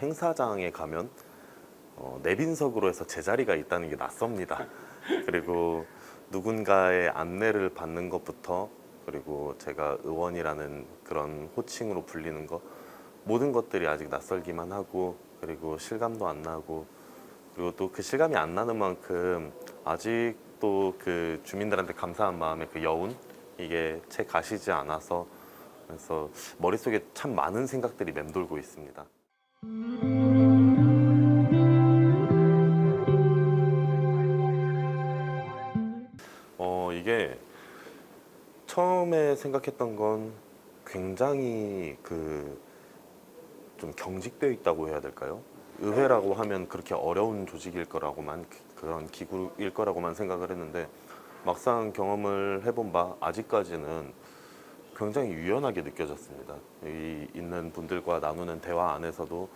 행사장에 가면 어, 내빈석으로 해서 제자리가 있다는 게 낯섭니다. 그리고 누군가의 안내를 받는 것부터 그리고 제가 의원이라는 그런 호칭으로 불리는 것 모든 것들이 아직 낯설기만 하고 그리고 실감도 안 나고 그리고 또 그 실감이 안 나는 만큼 아직도 그 주민들한테 감사한 마음의 그 여운 이게 채 가시지 않아서 그래서 머릿속에 참 많은 생각들이 맴돌고 있습니다. 어 이게 처음에 생각했던 건 굉장히 그 좀 경직되어 있다고 해야 될까요? 의회라고 하면 그렇게 어려운 조직일 거라고만 그- 그런 기구일 거라고만 생각을 했는데 막상 경험을 해본 바 아직까지는 굉장히 유연하게 느껴졌습니다. 여기 있는 분들과 나누는 대화 안에서도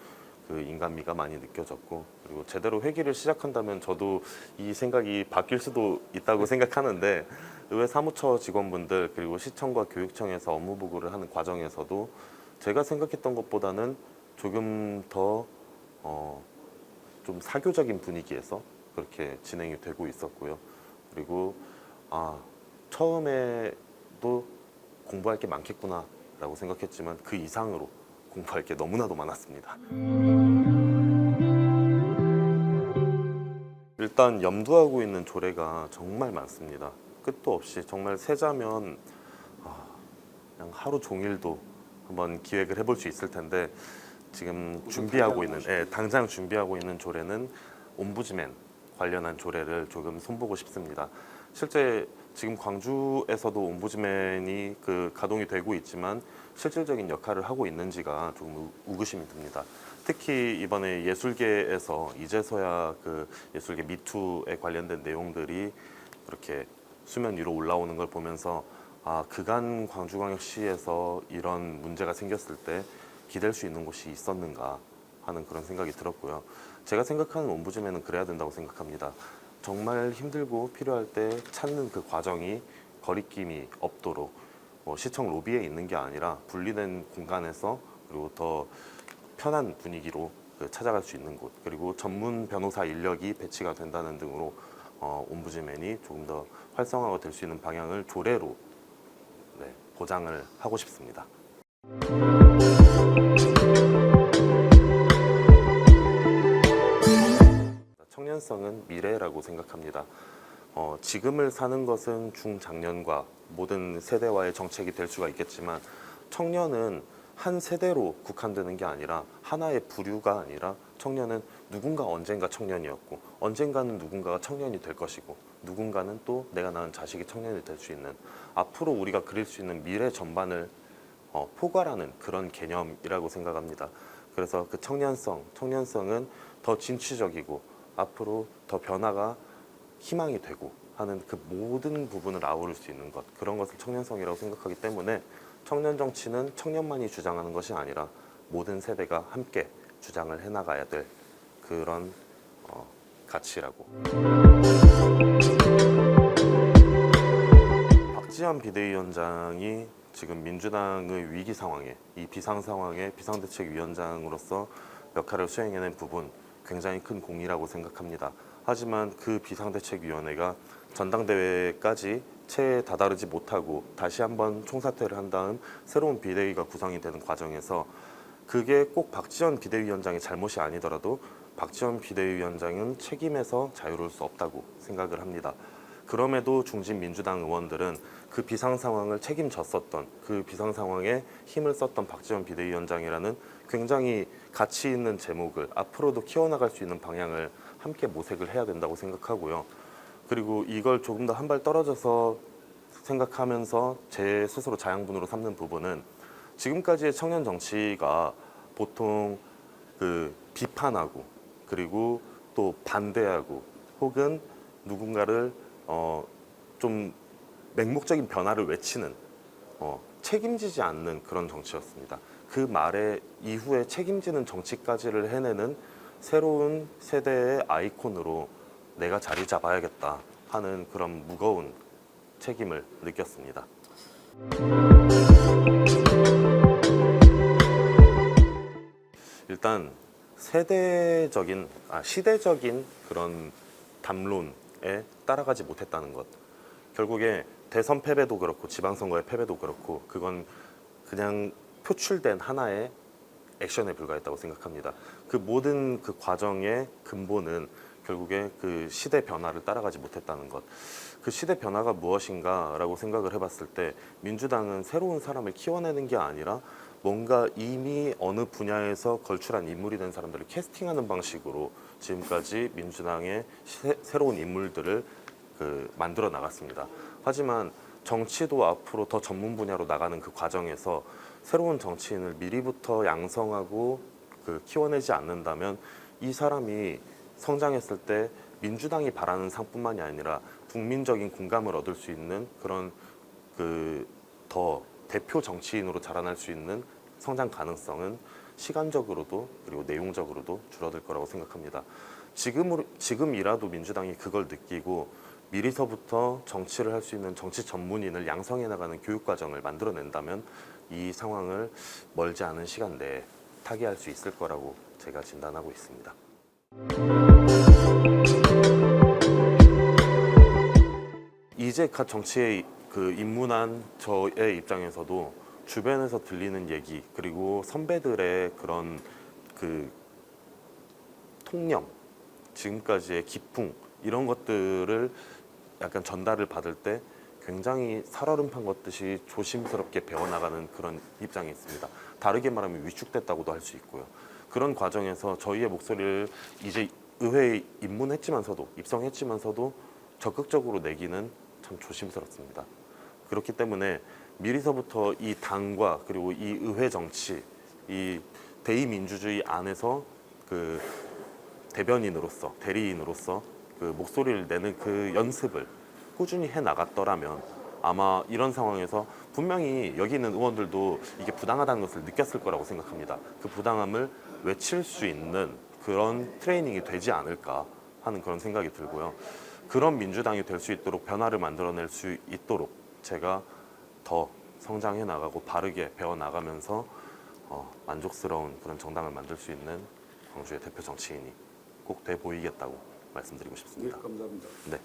그 인간미가 많이 느껴졌고 그리고 제대로 회기를 시작한다면 저도 이 생각이 바뀔 수도 있다고 생각하는데 의회 사무처 직원분들 그리고 시청과 교육청에서 업무 보고를 하는 과정에서도 제가 생각했던 것보다는 조금 더 어, 좀 사교적인 분위기에서 그렇게 진행이 되고 있었고요. 그리고 아 처음에도 공부할 게 많겠구나라고 생각했지만 그 이상으로 공부할 게 너무나도 많았습니다. 일단 염두하고 있는 조례가 정말 많습니다. 끝도 없이 정말 세자면 아, 그냥 하루 종일도 한번 기획을 해볼 수 있을 텐데 지금 준비하고 있는 예, 당장 준비하고 있는 조례는 옴부즈맨 관련한 조례를 조금 손보고 싶습니다. 실제 지금 광주에서도 옴부즈맨이 그 가동이 되고 있지만 실질적인 역할을 하고 있는지가 조금 우- 의구심이 듭니다. 특히 이번에 예술계에서 이제서야 그 예술계 미투에 관련된 내용들이 그렇게 수면 위로 올라오는 걸 보면서 아 그간 광주광역시에서 이런 문제가 생겼을 때 기댈 수 있는 곳이 있었는가 하는 그런 생각이 들었고요. 제가 생각하는 옴부즈맨은 그래야 된다고 생각합니다. 정말 힘들고 필요할 때 찾는 그 과정이 거리낌이 없도록 뭐 시청 로비에 있는 게 아니라 분리된 공간에서 그리고 더 편한 분위기로 그 찾아갈 수 있는 곳 그리고 전문 변호사 인력이 배치가 된다는 등으로 어, 옴부즈맨이 조금 더 활성화가 될 수 있는 방향을 조례로 네, 보장을 하고 싶습니다. 청년성은 미래라고 생각합니다. 어, 지금을 사는 것은 중장년과 모든 세대와의 정책이 될 수가 있겠지만 청년은 한 세대로 국한되는 게 아니라 하나의 부류가 아니라 청년은 누군가 언젠가 청년이었고 언젠가는 누군가가 청년이 될 것이고 누군가는 또 내가 낳은 자식이 청년이 될 수 있는 앞으로 우리가 그릴 수 있는 미래 전반을 어, 포괄하는 그런 개념이라고 생각합니다. 그래서 그 청년성, 청년성은 더 진취적이고 앞으로 더 변화가 희망이 되고 하는 그 모든 부분을 아우를 수 있는 것 그런 것을 청년성이라고 생각하기 때문에 청년 정치는 청년만이 주장하는 것이 아니라 모든 세대가 함께 주장을 해나가야 될 그런 어, 가치라고. 박지원 비대위원장이 지금 민주당의 위기 상황에 이 비상 상황에 비상대책위원장으로서 역할을 수행해낸 부분 굉장히 큰 공이라고 생각합니다. 하지만 그 비상대책위원회가 전당대회까지 채에 다다르지 못하고 다시 한번 총사퇴를 한 다음 새로운 비대위가 구성이 되는 과정에서 그게 꼭 박지원 비대위원장의 잘못이 아니더라도 박지원 비대위원장은 책임에서 자유로울 수 없다고 생각을 합니다. 그럼에도 중진 민주당 의원들은 그 비상 상황을 책임졌었던 그 비상 상황에 힘을 썼던 박지원 비대위원장이라는 굉장히 가치 있는 제목을 앞으로도 키워나갈 수 있는 방향을 함께 모색을 해야 된다고 생각하고요. 그리고 이걸 조금 더 한 발 떨어져서 생각하면서 제 스스로 자양분으로 삼는 부분은 지금까지의 청년 정치가 보통 그 비판하고 그리고 또 반대하고 혹은 누군가를 어 좀 맹목적인 변화를 외치는 어 책임지지 않는 그런 정치였습니다. 그 말의 이후에 책임지는 정치까지를 해내는 새로운 세대의 아이콘으로 내가 자리 잡아야겠다 하는 그런 무거운 책임을 느꼈습니다. 일단 세대적인 아 시대적인 그런 담론 에 따라가지 못했다는 것. 결국에 대선 패배도 그렇고 지방선거의 패배도 그렇고 그건 그냥 표출된 하나의 액션에 불과했다고 생각합니다. 그 모든 그 과정의 근본은 결국에 그 시대 변화를 따라가지 못했다는 것. 그 시대 변화가 무엇인가라고 생각을 해봤을 때 민주당은 새로운 사람을 키워내는 게 아니라 뭔가 이미 어느 분야에서 걸출한 인물이 된 사람들을 캐스팅하는 방식으로 지금까지 민주당의 새, 새로운 인물들을 그 만들어 나갔습니다. 하지만 정치도 앞으로 더 전문 분야로 나가는 그 과정에서 새로운 정치인을 미리부터 양성하고 그 키워내지 않는다면 이 사람이 성장했을 때 민주당이 바라는 상뿐만이 아니라 국민적인 공감을 얻을 수 있는 그런 그더 대표 정치인으로 자라날 수 있는 성장 가능성은 시간적으로도 그리고 내용적으로도 줄어들 거라고 생각합니다. 지금으로 지금이라도 민주당이 그걸 느끼고 미리서부터 정치를 할 수 있는 정치 전문인을 양성해 나가는 교육 과정을 만들어낸다면 이 상황을 멀지 않은 시간 내에 타개할 수 있을 거라고 제가 진단하고 있습니다. 이제 갓 정치에 그 입문한 저의 입장에서도 주변에서 들리는 얘기 그리고 선배들의 그런 그 통념 지금까지의 기풍 이런 것들을 약간 전달을 받을 때 굉장히 살얼음판 걷듯이 조심스럽게 배워나가는 그런 입장이 있습니다. 다르게 말하면 위축됐다고도 할 수 있고요. 그런 과정에서 저희의 목소리를 이제 의회에 입문했지만서도 입성했지만서도 적극적으로 내기는 참 조심스럽습니다. 그렇기 때문에 미리서부터 이 당과 그리고 이 의회 정치, 이 대의민주주의 안에서 그 대변인으로서 대리인으로서 그 목소리를 내는 그 연습을 꾸준히 해 나갔더라면 아마 이런 상황에서 분명히 여기 있는 의원들도 이게 부당하다는 것을 느꼈을 거라고 생각합니다. 그 부당함을 외칠 수 있는 그런 트레이닝이 되지 않을까 하는 그런 생각이 들고요. 그런 민주당이 될 수 있도록 변화를 만들어낼 수 있도록 제가 더 성장해 나가고 바르게 배워 나가면서 어, 만족스러운 그런 정당을 만들 수 있는 광주의 대표 정치인이 꼭 돼 보이겠다고 말씀드리고 네, 싶습니다. 감사합니다. 네.